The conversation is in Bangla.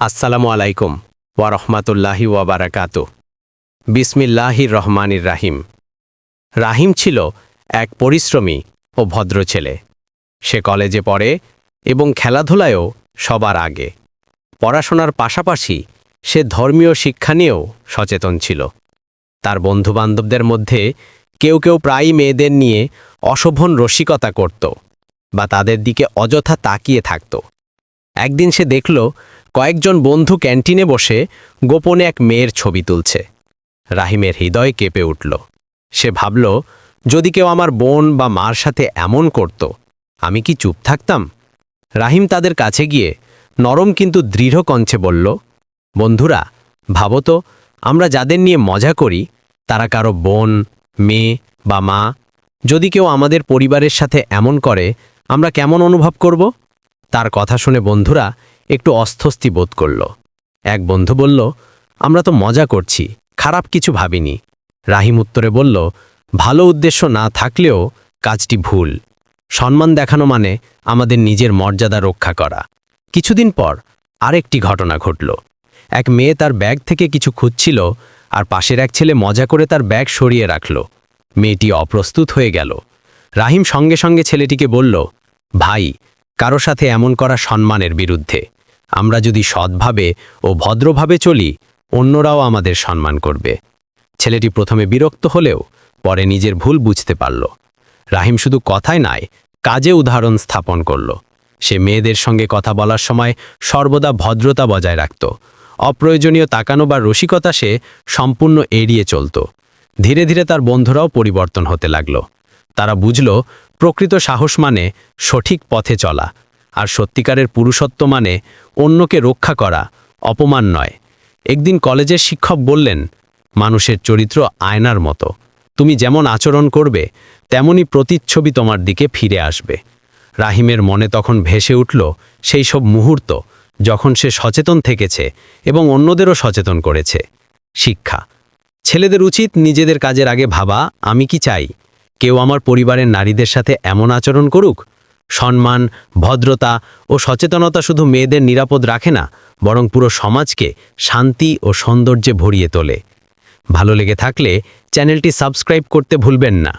আসসালামু আলাইকুম ওয়া রহমাতুল্লাহি ওয়া বারাকাতু। বিসমিল্লাহির রহমানির রাহিম। রাহিম ছিল এক পরিশ্রমী ও ভদ্র ছেলে। সে কলেজে পড়ে এবং খেলাধুলায়ও সবার আগে। পড়াশোনার পাশাপাশি সে ধর্মীয় শিক্ষা নিয়েও সচেতন ছিল। তার বন্ধুবান্ধবদের মধ্যে কেউ কেউ প্রায়ই মেয়েদের নিয়ে অশোভন রসিকতা করত বা তাদের দিকে অযথা তাকিয়ে থাকত। একদিন সে দেখল কয়েকজন বন্ধু ক্যান্টিনে বসে গোপনে এক মেয়ের ছবি তুলছে। রাহিমের হৃদয় কেঁপে উঠল। সে ভাবল, যদি কেউ আমার বোন বা মার সাথে এমন করত, আমি কি চুপ থাকতাম? রাহিম তাদের কাছে গিয়ে নরম কিন্তু দৃঢ় কণ্ঠে বলল, বন্ধুরা, ভাবো তো, আমরা যাদের নিয়ে মজা করি, তারা কারও বোন, মেয়ে বা মা। যদি কেউ আমাদের পরিবারের সাথে এমন করে, আমরা কেমন অনুভব করব? তার কথা শুনে বন্ধুরা একটু অস্বস্তি বোধ করল। এক বন্ধু বলল, আমরা তো মজা করছি, খারাপ কিছু ভাবিনি। রাহিম উত্তরে বলল, ভালো উদ্দেশ্য না থাকলেও কাজটি ভুল। সম্মান দেখানো মানে আমাদের নিজের মর্যাদা রক্ষা করা। কিছুদিন পর আরেকটি ঘটনা ঘটল। এক মেয়ে তার ব্যাগ থেকে কিছু খুঁজছিল আর পাশের এক ছেলে মজা করে তার ব্যাগ সরিয়ে রাখল। মেয়েটি অপ্রস্তুত হয়ে গেল। রাহিম সঙ্গে সঙ্গে ছেলেটিকে বলল, ভাই, কারও সাথে এমন করা সম্মানের বিরুদ্ধে। আমরা যদি সৎভাবে ও ভদ্রভাবে চলি, অন্যরাও আমাদের সম্মান করবে। ছেলেটি প্রথমে বিরক্ত হলেও পরে নিজের ভুল বুঝতে পারল। রাহিম শুধু কথায় নয়, কাজে উদাহরণ স্থাপন করল। সে মেয়েদের সঙ্গে কথা বলার সময় সর্বদা ভদ্রতা বজায় রাখত। অপ্রয়োজনীয় তাকানো বা রসিকতা সে সম্পূর্ণ এড়িয়ে চলত। ধীরে ধীরে তার বন্ধুরাও পরিবর্তন হতে লাগল। তারা বুঝল, প্রকৃত সাহস মানে সঠিক পথে চলা। আর সত্যিকারের পুরুষত্ব মানে অন্যকে রক্ষা করা, অপমান নয়। একদিন কলেজের শিক্ষক বললেন, মানুষের চরিত্র আয়নার মতো। তুমি যেমন আচরণ করবে, তেমনই প্রতিচ্ছবি তোমার দিকে ফিরে আসবে। রাহিমের মনে তখন ভেসে উঠল সেই সব মুহূর্ত যখন সে সচেতন থেকেছে এবং অন্যদেরও সচেতন করেছে। শিক্ষা, ছেলেদের উচিত নিজেদের কাজের আগে ভাবা, আমি কি চাই? কেউ আমার পরিবারের নারীদের সাথে এমন আচরণ করুক সম্মান, ভদ্রতা ও সচেতনতা শুধু মেয়েদের নিরাপদ রাখে না, বরং পুরো সমাজকে শান্তি ও সৌন্দর্যে ভরিয়ে তোলে। ভালো লেগে থাকলে চ্যানেলটি সাবস্ক্রাইব করতে ভুলবেন না।